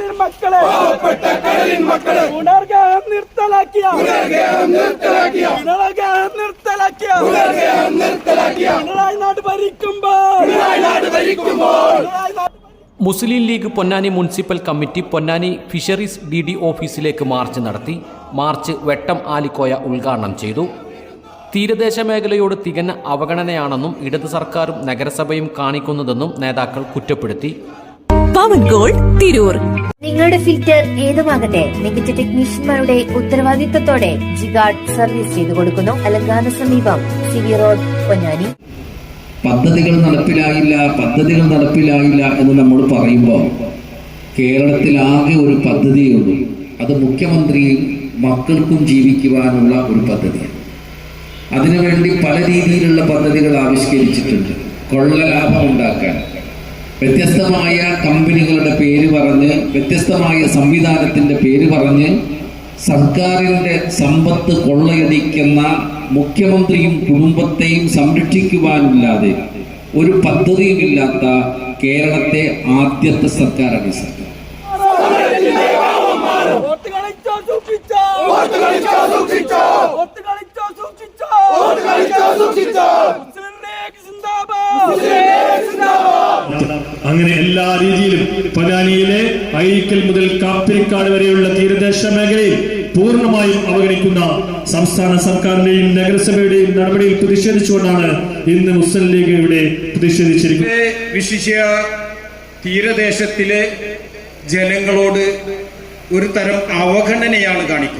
കടലിൻ മക്കളെ. പാവപ്പെട്ട കടലിൻ മക്കളെ. പുനർഗേഹം നിർത്തലാക്കിയ. പുനർഗേഹം നിർത്തലാക്കിയ. പിണറാഗേഹം നിർത്തലാക്കിയ. പുനർഗേഹം നിർത്തലാക്കിയ. പിണറായി നാട് ഭരിക്കുമ്പോൾ. പിണറായി നാട് ഭരിക്കുമ്പോൾ. Muslim League Ponnani municipal committee Ponnani fisheries D D ഓഫീസിലേക്ക് മാർച്ച് നടത്തി. മാർച്ച് വെട്ടം ആലിക്കോയ ഉദ്ഘാടനം ചെയ്തു. തീരദേശ മേഖലയോട് തികഞ്ഞ അവഗണനയാണെന്നും ഇടത് സർക്കാരും നഗരസഭയും കാണിക്കുന്നതെന്നും നേതാക്കൾ കുറ്റപ്പെടുത്തി. പവൻ ഗോൾഡ് തിരൂർ. നിങ്ങളുടെ ഫിൽറ്റർ ഏതുമാകട്ടെ മികച്ച ടെക്നീഷ്യന്മാരുടെ ഉത്തരവാദിത്തത്തോടെ ജിഗാർഡ് സർവീസ് ചെയ്തു കൊടുക്കുന്നു. അലങ്കാന സമീപം സിവി റോഡ് പൊന്നാനി. പദ്ധതികൾ നടപ്പിലായില്ല പദ്ധതികൾ നടപ്പിലായില്ല എന്ന് നമ്മൾ പറയുമ്പോൾ കേരളത്തിൽ ആകെ ഒരു പദ്ധതിയുള്ളൂ അത് മുഖ്യമന്ത്രിയും മക്കൾക്കും ജീവിക്കുവാനുള്ള ഒരു പദ്ധതിയാണ്. അതിനുവേണ്ടി പല രീതിയിലുള്ള പദ്ധതികൾ ആവിഷ്കരിച്ചിട്ടുണ്ട്. കൊള്ള ലാഭം ഉണ്ടാക്കാൻ. വ്യത്യസ്തമായ കമ്പനികളുടെ പേര് പറഞ്ഞ് വ്യത്യസ്തമായ സംവിധാനത്തിന്റെ പേര് പറഞ്ഞ് സർക്കാരിന്റെ സമ്പത്ത് കൊള്ളയടിക്കുന്ന മുഖ്യമന്ത്രിയും കുടുംബത്തെയും സംരക്ഷിക്കുവാനില്ലാതെ ഒരു പദ്ധതിയുമില്ലാത്ത കേരളത്തെ ആദ്യത്തെ സർക്കാരാണ് ഈ സർക്കാർ വോട്ട് കളിച്ചോ സൂക്ഷിച്ചോ വോട്ട് കളിച്ചോ സൂക്ഷിച്ചോ വോട്ട് കളിച്ചോ സൂക്ഷിച്ചോ വോട്ട് കളിച്ചോ സൂക്ഷിച്ചോ മുസ്ലിം ലീഗ് സിന്ദാബാദ് അങ്ങനെ എല്ലാ രീതിയിലും പൊന്നാനിയിലെ അഴീക്കൽ മുതൽ കാപ്പിരിക്കാട് വരെയുള്ള തീരദേശ മേഖലയിൽ പൂർണമായും അവഗണിക്കുന്ന സംസ്ഥാന സർക്കാരിന്റെയും നഗരസഭയുടെയും നടപടിയിൽ പ്രതിഷേധിച്ചുകൊണ്ടാണ് ഇന്ന് മുസ്ലിം ലീഗ് ഇവിടെ പ്രതിഷേധിച്ചിരിക്കുന്നത്. വിശിഷ്യ തീരദേശത്തിലെ ജനങ്ങളോട് ഒരു തരം അവഗണനയാണ് കാണിക്കുന്നത്.